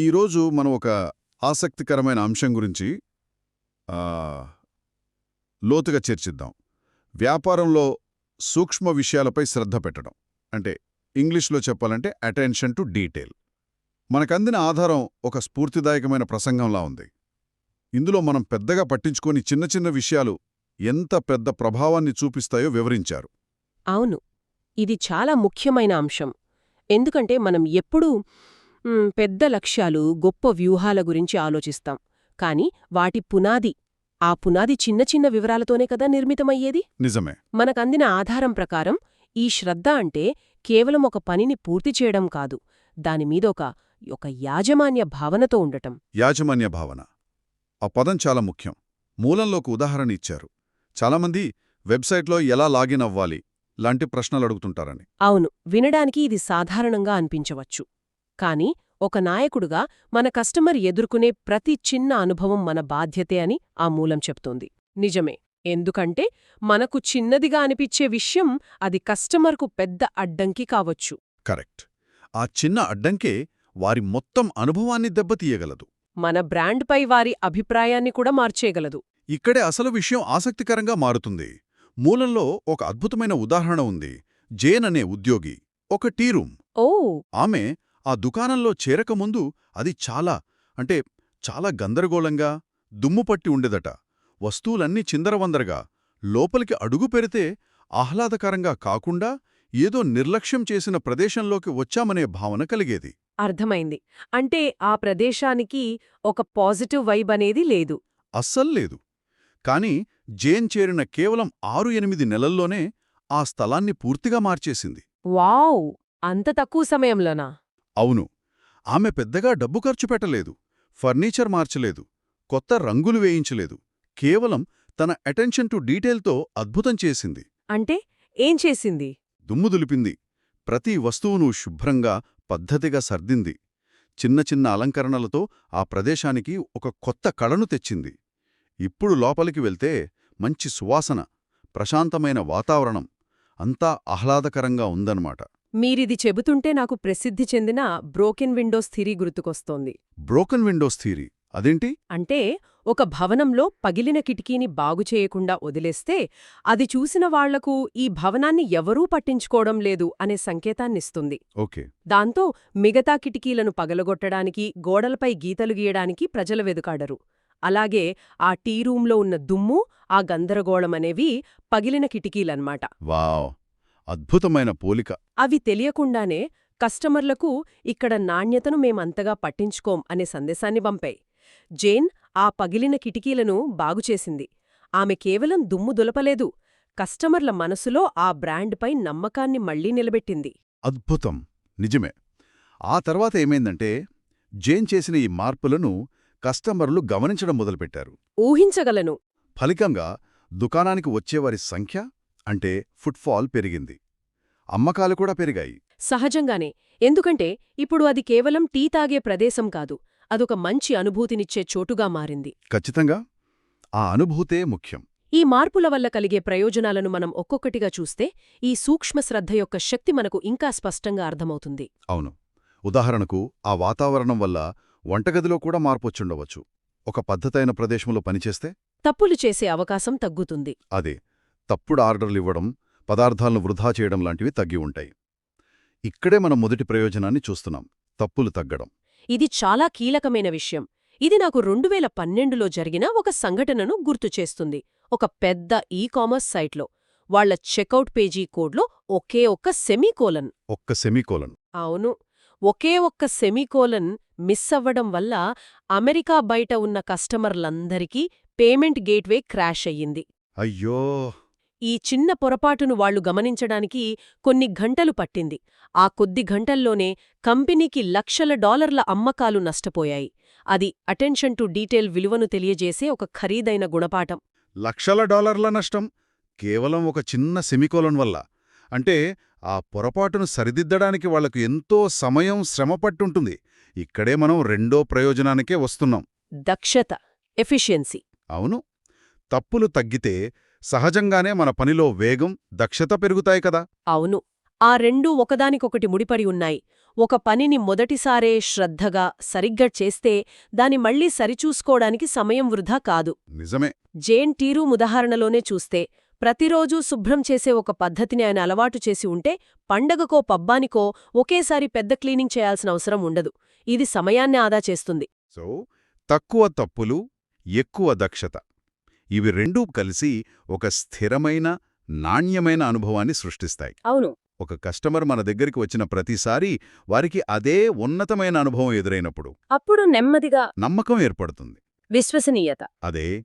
ఈరోజు మనం ఒక ఆసక్తికరమైన అంశం గురించి లోతుగా చర్చిద్దాం. వ్యాపారంలో సూక్ష్మ విషయాలపై శ్రద్ధ పెట్టడం. అంటే ఇంగ్లీష్లో చెప్పాలంటే అటెన్షన్ టు డీటెయిల్. మనకందిన ఆధారం ఒక స్ఫూర్తిదాయకమైన ప్రసంగంలా ఉంది. ఇందులో మనం పెద్దగా పట్టించుకొని చిన్న చిన్న విషయాలు ఎంత పెద్ద ప్రభావాన్ని చూపిస్తాయో వివరించారు. అవును. ఇది చాలా ముఖ్యమైన అంశం. ఎందుకంటే మనం ఎప్పుడూ పెద్ద లక్ష్యాలు గొప్ప వ్యూహాల గురించి ఆలోచిస్తాం. కాని వాటి పునాది ఆ పునాది చిన్న చిన్న వివరాలతోనే కదా నిర్మితమయ్యేది? నిజమే. మనకందిన ఆధారం ప్రకారం ఈ శ్రద్ధ అంటే కేవలం ఒక పనిని పూర్తి చేయడం కాదు. దానిమీద ఒక ఒక యాజమాన్య భావనతో ఉండటం. యాజమాన్య భావన. ఆ పదం చాలా ముఖ్యం. మూలంలోకి ఉదాహరణ ఇచ్చారు. చాలామంది వెబ్సైట్లో ఎలా లాగిన్ అవ్వాలి లాంటి ప్రశ్నలు అడుగుతుంటారని. అవును వినడానికి ఇది సాధారణంగా అనిపించవచ్చు. కాని ఒక నాయకుడుగా మన కస్టమర్ ఎదుర్కొనే ప్రతి చిన్న అనుభవం మన బాధ్యతే అని ఆ మూలం చెప్తోంది. నిజమే ఎందుకంటే మనకు చిన్నదిగా అనిపించే విషయం అది కస్టమర్కు పెద్ద అడ్డంకి కావచ్చు. కరెక్ట్. ఆ చిన్న అడ్డంకే వారి మొత్తం అనుభవాన్ని దెబ్బతీయగలదు. మన బ్రాండ్పై వారి అభిప్రాయాన్ని కూడా మార్చేయగలదు. ఇక్కడే అసలు విషయం ఆసక్తికరంగా మారుతుంది. మూలంలో ఒక అద్భుతమైన ఉదాహరణ ఉంది. జేన్ అనే ఉద్యోగి ఒక టీ రూమ్. ఓ! ఆమె ఆ దుకాణంలో చేరకముందు అది చాలా అంటే చాలా గందరగోళంగా దుమ్ముపట్టి ఉండేదట. వస్తువులన్నీ చిందరవందరగా. లోపలికి అడుగు పెడితే ఆహ్లాదకరంగా కాకుండా ఏదో నిర్లక్ష్యం చేసిన ప్రదేశంలోకి వచ్చామనే భావన కలిగేది. అర్థమైంది. అంటే ఆ ప్రదేశానికి ఒక పాజిటివ్ వైబ్ అనేది లేదు. అస్సల్లేదు కాని జేన్ చేరిన కేవలం ఆరు ఎనిమిది నెలల్లోనే ఆ స్థలాన్ని పూర్తిగా మార్చేసింది. వావ్! అంత తక్కువ సమయంలోనా? అవును. ఆమె పెద్దగా డబ్బు ఖర్చు పెట్టలేదు ఫర్నిచర్ మార్చలేదు కొత్త రంగులు వేయించలేదు కేవలం తన అటెన్షన్ టు డీటెయిల్తో అద్భుతం చేసింది. అంటే ఏం చేసింది? దుమ్ము దులిపింది. ప్రతి వస్తువును శుభ్రంగా పద్ధతిగా సర్దింది. చిన్న చిన్న అలంకరణలతో ఆ ప్రదేశానికి ఒక కొత్త కళను తెచ్చింది. ఇప్పుడు లోపలికి వెళ్తే మంచి సువాసన ప్రశాంతమైన వాతావరణం అంతా ఆహ్లాదకరంగా ఉందన్నమాట. మీరిది చెబుతుంటే నాకు ప్రసిద్ధి చెందిన బ్రోకెన్ విండోస్ థిరీ గుర్తుకొస్తోంది. బ్రోకన్ విండోస్ థీరీ అదేంటి? అంటే ఒక భవనంలో పగిలిన కిటికీని బాగుచేయకుండా వదిలేస్తే అది చూసిన వాళ్ళకు ఈ భవనాన్ని ఎవరూ పట్టించుకోవడం లేదు అనే సంకేతాన్నిస్తుంది. ఓకే. దాంతో మిగతా కిటికీలను పగలగొట్టడానికి గోడలపై గీతలు గీయడానికి ప్రజల వెదుకాడరు. అలాగే ఆ టీ రూంలో ఉన్న దుమ్ము ఆ గందరగోళమనేవి పగిలిన కిటికీలన్మాట వావ్! అద్భుతమైన పోలిక. అవి తెలియకుండానే కస్టమర్లకు ఇక్కడ నాణ్యతను మేమంతగా పట్టించుకోం అనే సందేశాన్ని పంపాయి. జేన్ ఆ పగిలిన కిటికీలను బాగుచేసింది ఆమె కేవలం దుమ్ము దులపలేదు. కస్టమర్ల మనసులో ఆ బ్రాండ్పై నమ్మకాన్ని మళ్ళీ నిలబెట్టింది. అద్భుతం. నిజమే. ఆ తర్వాత ఏమైందంటే జేన్ చేసిన ఈ మార్పులను కస్టమర్లు గమనించడం మొదలుపెట్టారు. ఊహించగలను. ఫలితంగా దుకాణానికి వచ్చేవారి సంఖ్య అంటే ఫుట్ఫాల్ పెరిగింది. అమ్మకాలు కూడా పెరిగాయి. సహజంగానే ఎందుకంటే ఇప్పుడు అది కేవలం టీ తాగే ప్రదేశం కాదు అదొక మంచి అనుభూతినిచ్చే చోటుగా మారింది. ఖచ్చితంగా ఆ అనుభూతే ముఖ్యం. ఈ మార్పుల వల్ల కలిగే ప్రయోజనాలను మనం ఒక్కొక్కటిగా చూస్తే ఈ సూక్ష్మ శ్రద్ధ యొక్క శక్తి మనకు ఇంకా స్పష్టంగా అర్థమవుతుంది. అవును. ఉదాహరణకు ఆ వాతావరణం వల్ల వంటగదిలో కూడా మార్పొచ్చుండవచ్చు. ఒక పద్ధతైన ప్రదేశంలో పనిచేస్తే? తప్పులు చేసే అవకాశం తగ్గుతుంది. అదే. తప్పుడు ఆర్డర్లివ్వడం పదార్థాలను వృధా చేయడం లాంటివి తగ్గి ఉంటాయి. ఇక్కడే మనం మొదటి ప్రయోజనాన్ని చూస్తున్నాం తప్పులు తగ్గడం. ఇది చాలా కీలకమైన విషయం. ఇది నాకు రెండు వేల పన్నెండులో జరిగిన ఒక సంఘటనను గుర్తుచేస్తుంది ఒక పెద్ద ఈ కామర్స్ సైట్లో. వాళ్ళ చెక్అవుట్ పేజీ కోడ్లో ఒకే ఒక్క సెమీకోలన్. ఒక్క సెమీకోలన్. అవును. ఒకే ఒక్క సెమీకోలన్ మిస్ అవ్వడం వల్ల అమెరికా బయట ఉన్న కస్టమర్లందరికీ పేమెంట్ గేట్వే క్రాష్ అయ్యింది. అయ్యో! ఈ చిన్న పొరపాటును వాళ్ళు గమనించడానికి కొన్ని గంటలు పట్టింది. ఆ కొద్ది గంటల్లోనే కంపెనీకి లక్షల డాలర్ల అమ్మకాలు నష్టపోయాయి. అది అటెన్షన్ టు డీటెయిల్ విలువను తెలియజేసే ఒక ఖరీదైన గుణపాఠం. లక్షల డాలర్ల నష్టం? కేవలం ఒక చిన్న సెమికోలన్ వల్ల. అంటే ఆ పొరపాటును సరిదిద్దడానికి వాళ్ళకు ఎంతో సమయం శ్రమ పట్టుంటుంది. ఇక్కడే మనం రెండో ప్రయోజనానికే వస్తున్నాం. దక్షత ఎఫిషియన్సీ. అవును. తప్పులు తగ్గితే సహజంగానే మన పనిలో వేగం దక్షత పెరుగుతాయి కదా? అవును. ఆ రెండూ ఒకదానికొకటి ముడిపడి ఉన్నాయి. ఒక పనిని మొదటిసారే శ్రద్ధగా సరిగ్గా చేస్తే దాని మళ్ళీ సరిచూసుకోవడానికి సమయం వృధా కాదు. నిజమే. జేన్ టీరూ ఉదాహరణలోనే చూస్తే ప్రతిరోజూ శుభ్రం చేసే ఒక పద్ధతిని ఆయన అలవాటు చేసి ఉంటే పండగకో పబ్బానికో ఒకేసారి పెద్ద క్లీనింగ్ చేయాల్సిన అవసరం ఉండదు. ఇది సమయాన్ని ఆదా చేస్తుంది. సో తక్కువ తప్పులు ఎక్కువ దక్షత. ఇవి రెండూ కలిసి ఒక స్థిరమైన నాణ్యమైన అనుభవాన్ని సృష్టిస్తాయి. అవును. ఒక కస్టమర్ మన దగ్గరికి వచ్చిన ప్రతిసారి వారికి అదే ఉన్నతమైన అనుభవం ఎదురైనప్పుడు అప్పుడు నెమ్మదిగా నమ్మకం ఏర్పడుతుంది. విశ్వసనీయత. అదే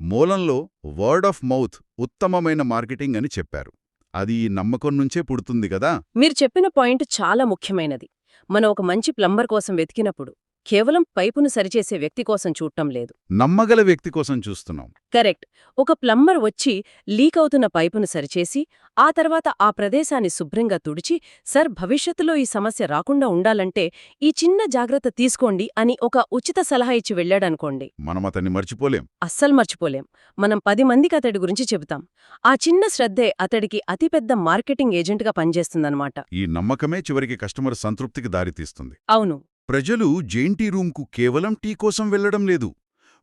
మూలంలో వర్డ్ ఆఫ్ మౌత్ ఉత్తమమైన మార్కెటింగ్ అని చెప్పారు. అది ఈ నమ్మకం నుంచే పుడుతుంది కదా. మీరు చెప్పిన పాయింట్ చాలా ముఖ్యమైనది. మనం ఒక మంచి ప్లంబర్ కోసం వెతికినప్పుడు కేవలం పైపును సరిచేసే వ్యక్తి కోసం చూడటం లేదు. నమ్మగల వ్యక్తి కోసం చూస్తున్నాం. కరెక్ట్. ఒక ప్లంబర్ వచ్చి లీక్ అవుతున్న పైపును సరిచేసి ఆ తర్వాత ఆ ప్రదేశాన్ని శుభ్రంగా తుడిచి సర్ భవిష్యత్తులో ఈ సమస్య రాకుండా ఉండాలంటే ఈ చిన్న జాగ్రత్త తీసుకోండి అని ఒక ఉచిత సలహా ఇచ్చి వెళ్ళాడనుకోండి. మనం అతన్ని మర్చిపోలేం. అస్సలు మర్చిపోలేం. మనం పది మందికి అతడి గురించి చెబుతాం. ఆ చిన్న శ్రద్ధే అతడికి అతిపెద్ద మార్కెటింగ్ ఏజెంట్గా పనిచేస్తుందన్నమాట. ఈ నమ్మకమే చివరికి కస్టమర్ సంతృప్తికి దారితీస్తుంది. అవును. ప్రజలు జేంటీ రూంకు కేవలం టీ కోసం వెళ్ళడం లేదు.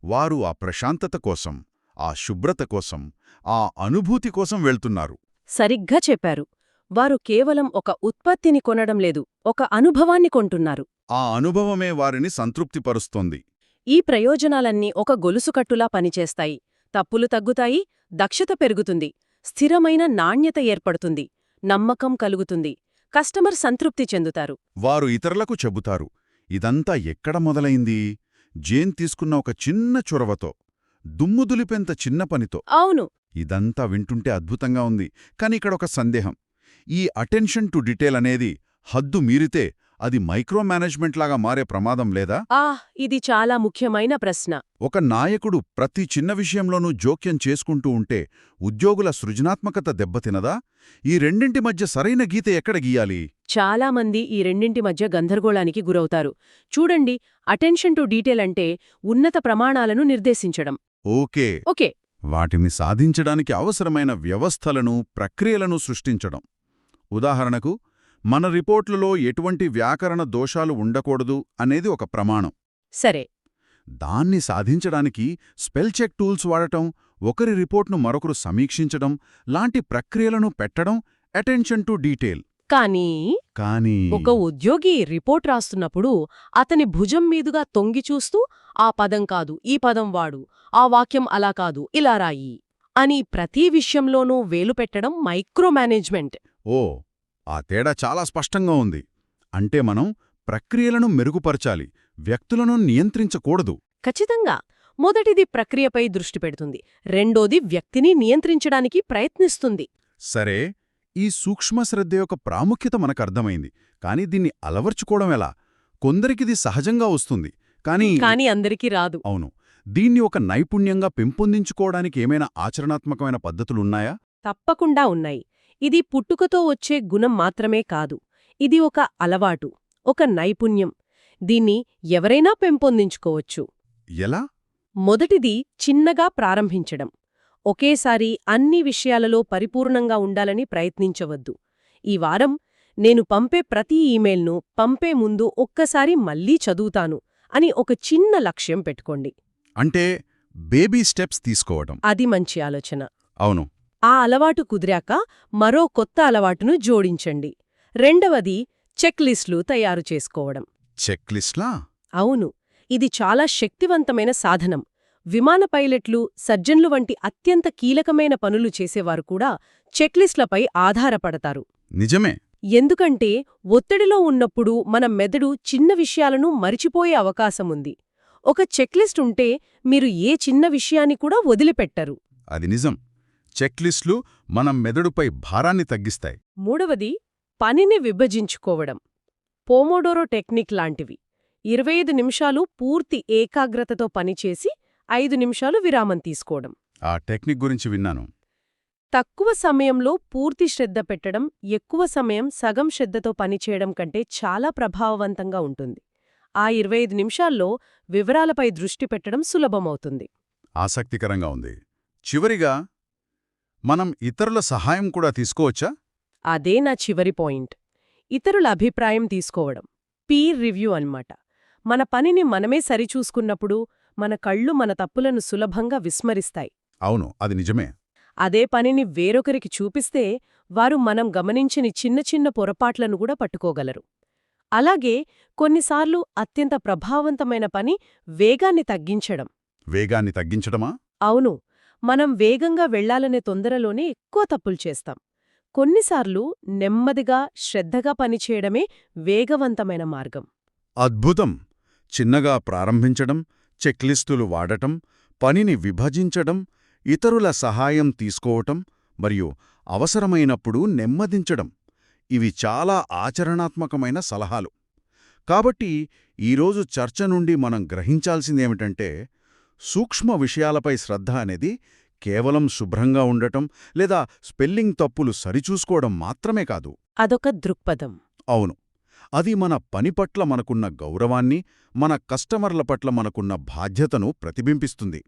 వారు ఆ ప్రశాంతత కోసం ఆ శుభ్రత కోసం ఆ అనుభూతి కోసం వెళ్తున్నారు. సరిగ్గా చెప్పారు. వారు కేవలం ఒక ఉత్పత్తిని కొనడం లేదు ఒక అనుభవాన్ని కొంటున్నారు. ఆ అనుభవమే వారిని సంతృప్తిపరుస్తోంది. ఈ ప్రయోజనాలన్నీ ఒక గొలుసుకట్టులా పనిచేస్తాయి. తప్పులు తగ్గుతాయి దక్షత పెరుగుతుంది స్థిరమైన నాణ్యత ఏర్పడుతుంది నమ్మకం కలుగుతుంది కస్టమర్ సంతృప్తి చెందుతారు. వారు ఇతరులకు చెబుతారు ఇదంతా ఎక్కడ మొదలైంది? జేన్ తీసుకున్న ఒక చిన్న చొరవతో దుమ్ముదులిపెంత చిన్న పనితో. అవును. ఇదంతా వింటుంటే అద్భుతంగా ఉంది. కాని ఇక్కడ ఒక సందేహం. ఈ అటెన్షన్ టు డీటెయిల్ అనేది హద్దు మీరితే అది మైక్రో మేనేజ్మెంట్ లాగా మారే ప్రమాదం లేదా? ఆ ఇది చాలా ముఖ్యమైన ప్రశ్న. ఒక నాయకుడు ప్రతి చిన్న విషయంలోనూ జోక్యం చేసుకుంటూ ఉంటే ఉద్యోగుల సృజనాత్మకత దెబ్బతినదా? ఈ రెండింటి మధ్య సరైన గీత ఎక్కడ గీయాలి? చాలా మంది ఈ రెండింటి మధ్య గందరగోళానికి గురవుతారు. చూడండి అటెన్షన్ టు డీటెయిల్ అంటే ఉన్నత ప్రమాణాలను నిర్దేశించడం. ఓకే. ఓకే. వాటిని సాధించడానికి అవసరమైన వ్యవస్థలను ప్రక్రియలను సృష్టించడం. ఉదాహరణకు మన రిపోర్ట్లలో ఎటువంటి వ్యాకరణ దోషాలు ఉండకూడదు అనేది ఒక ప్రమాణం. సరే. దాన్ని సాధించడానికి స్పెల్ చెక్ టూల్స్ వాడటం ఒకరి రిపోర్ట్ను మరొకరు సమీక్షించడం లాంటి ప్రక్రియలను పెట్టడం అటెన్షన్ టు డీటెయిల్. కానీ కానీ ఒక ఉద్యోగి రిపోర్ట్ రాస్తున్నప్పుడు అతని భుజం మీదుగా తొంగి చూస్తూ ఆ పదం కాదు ఈ పదం వాడు ఆ వాక్యం అలా కాదు ఇలా రాయి అని ప్రతి విషయంలోనూ వేలు పెట్టడం మైక్రో మేనేజ్మెంట్ ఓ ఆ తేడా చాలా స్పష్టంగా ఉంది. అంటే మనం ప్రక్రియలను మెరుగుపరచాలి వ్యక్తులను నియంత్రించకూడదు. ఖచ్చితంగా. మొదటిది ప్రక్రియపై దృష్టి పెడుతుంది. రెండోది వ్యక్తిని నియంత్రించడానికి ప్రయత్నిస్తుంది. సరే ఈ సూక్ష్మశ్రద్ధ యొక్క ప్రాముఖ్యత మనకర్థమైంది కాని దీన్ని అలవర్చుకోవడం ఎలా? కొందరికిది సహజంగా వస్తుంది. కానీ కాని అందరికీ రాదు. అవును. దీన్ని ఒక నైపుణ్యంగా పెంపొందించుకోవడానికి ఏమైనా ఆచరణాత్మకమైన పద్ధతులున్నాయా? తప్పకుండా ఉన్నాయి. ఇది పుట్టుకతో వచ్చే గుణం మాత్రమే కాదు. ఇది ఒక అలవాటు ఒక నైపుణ్యం. దీన్ని ఎవరైనా పెంపొందించుకోవచ్చు. ఎలా? మొదటిది చిన్నగా ప్రారంభించడం. ఒకేసారి అన్ని విషయాలలో పరిపూర్ణంగా ఉండాలని ప్రయత్నించవద్దు. ఈ వారం నేను పంపే ప్రతి ఈమెయిల్ను పంపే ముందు ఒక్కసారి మళ్ళీ చదువుతాను అని ఒక చిన్న లక్ష్యం పెట్టుకోండి. అంటే బేబీ స్టెప్స్ తీసుకోవడం. అది మంచి ఆలోచన. అవును. ఆ అలవాటు కుదిరాక మరో కొత్త అలవాటును జోడించండి. రెండవది చెక్లిస్టులు తయారు చేసుకోవడం. చెక్లిస్ట్లా? అవును. ఇది చాలా శక్తివంతమైన సాధనం. విమాన పైలట్లు సర్జన్లు వంటి అత్యంత కీలకమైన పనులు చేసేవారు కూడా చెక్లిస్ట్లపై ఆధారపడతారు. నిజమే. ఎందుకంటే ఒత్తిడిలో ఉన్నప్పుడు మన మెదడు చిన్న విషయాలను మరిచిపోయే అవకాశముంది ఒక చెక్లిస్ట్ ఉంటే మీరు ఏ చిన్న విషయాన్ని కూడా వదిలిపెట్టరు. అది నిజం. చెక్లిస్ట్లు మన మెదడుపై భారాన్ని తగ్గిస్తాయి. మూడవది పనిని విభజించుకోవడం. పోమోడోరో టెక్నిక్ లాంటివి. ఇరవై ఐదు నిమిషాలు పూర్తి ఏకాగ్రతతో పనిచేసి ఐదు నిమిషాలు విరామం తీసుకోవడం. ఆ టెక్నిక్ గురించి విన్నాను. తక్కువ సమయంలో పూర్తి శ్రద్ధ పెట్టడం ఎక్కువ సమయం సగం శ్రద్ధతో పనిచేయడం కంటే చాలా ప్రభావవంతంగా ఉంటుంది. ఆ ఇరవై ఐదు నిమిషాల్లో వివరాలపై దృష్టి పెట్టడం సులభమవుతుంది. ఆసక్తికరంగా ఉంది. చివరిగా మనం ఇతరుల సహాయం కూడా తీసుకోవచ్చా? అదే నా చివరి పాయింట్. ఇతరుల అభిప్రాయం తీసుకోవడం. పీర్ రివ్యూ అన్నమాట. మన పనిని మనమే సరిచూసుకున్నప్పుడు మన కళ్ళు మన తప్పులను సులభంగా విస్మరిస్తాయి. అవును అది నిజమే. అదే పనిని వేరొకరికి చూపిస్తే వారు మనం గమనించని చిన్న చిన్న పొరపాట్లను కూడా పట్టుకోగలరు. అలాగే కొన్నిసార్లు అత్యంత ప్రభావవంతమైన పని వేగాన్ని తగ్గించడం. వేగాన్ని తగ్గించడమా? అవును మనం వేగంగా వెళ్ళాలనే తొందరలోనే ఎక్కువ తప్పులు చేస్తాం. కొన్నిసార్లు నెమ్మదిగా శ్రద్ధగా పనిచేయడమే వేగవంతమైన మార్గం. అద్భుతం! చిన్నగా ప్రారంభించడం చెక్లిస్టులు వాడటం పనిని విభజించడం ఇతరుల సహాయం తీసుకోవటం మరియు అవసరమైనప్పుడు నెమ్మదించడం ఇవి చాలా ఆచరణాత్మకమైన సలహాలు. కాబట్టి ఈరోజు చర్చ నుండి మనం గ్రహించాల్సిందేమిటంటే సూక్ష్మ విషయాలపై శ్రద్ధ అనేది కేవలం శుభ్రంగా ఉండటం లేదా స్పెల్లింగ్ తప్పులు సరిచూసుకోవడం మాత్రమే కాదు. అదొక దృక్పథం. అవును. అది మన పని పట్ల మనకున్న గౌరవాన్ని మన కస్టమర్ల పట్ల మనకున్న బాధ్యతను ప్రతిబింపిస్తుంది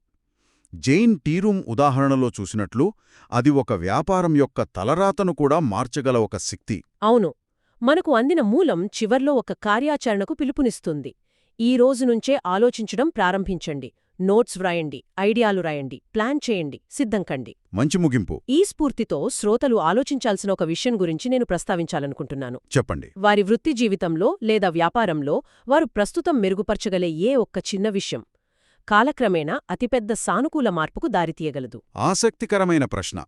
జైన్ టీరూమ్ ఉదాహరణలో చూసినట్లు అది ఒక వ్యాపారం యొక్క తలరాతను కూడా మార్చగల ఒక శక్తి. అవును. మనకు అందిన మూలం చివర్లో ఒక కార్యాచరణకు పిలుపునిస్తుంది. ఈ రోజు నుంచే ఆలోచించడం ప్రారంభించండి. నోట్స్ వ్రాయండి ఐడియాలు రాయండి ప్లాన్ చేయండి సిద్ధం కండి. మంచి ముగింపు. ఈ స్ఫూర్తితో శ్రోతలు ఆలోచించాల్సిన ఒక విషయం గురించి నేను ప్రస్తావించాలనుకుంటున్నాను. చెప్పండి. వారి వృత్తి జీవితంలో లేదా వ్యాపారంలో వారు ప్రస్తుతం మెరుగుపరచగలే ఏ ఒక్క చిన్న విషయం కాలక్రమేణా అతిపెద్ద సానుకూల మార్పుకు దారితీయగలదు. ఆసక్తికరమైన ప్రశ్న.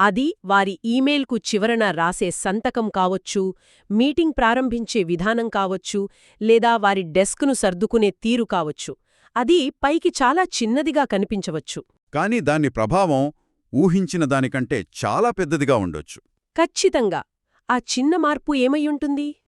అది వారి ఈమెయిల్కు చివరన రాసే సంతకం కావచ్చు మీటింగ్ ప్రారంభించే విధానం కావచ్చు లేదా వారి డెస్క్ను సర్దుకునే తీరు కావచ్చు. అది పైకి చాలా చిన్నదిగా కనిపించవచ్చు. కాని దాని ప్రభావం ఊహించిన దానికంటే చాలా పెద్దదిగా ఉండొచ్చు. ఖచ్చితంగా. ఆ చిన్న మార్పు ఏమయ్యుంటుంది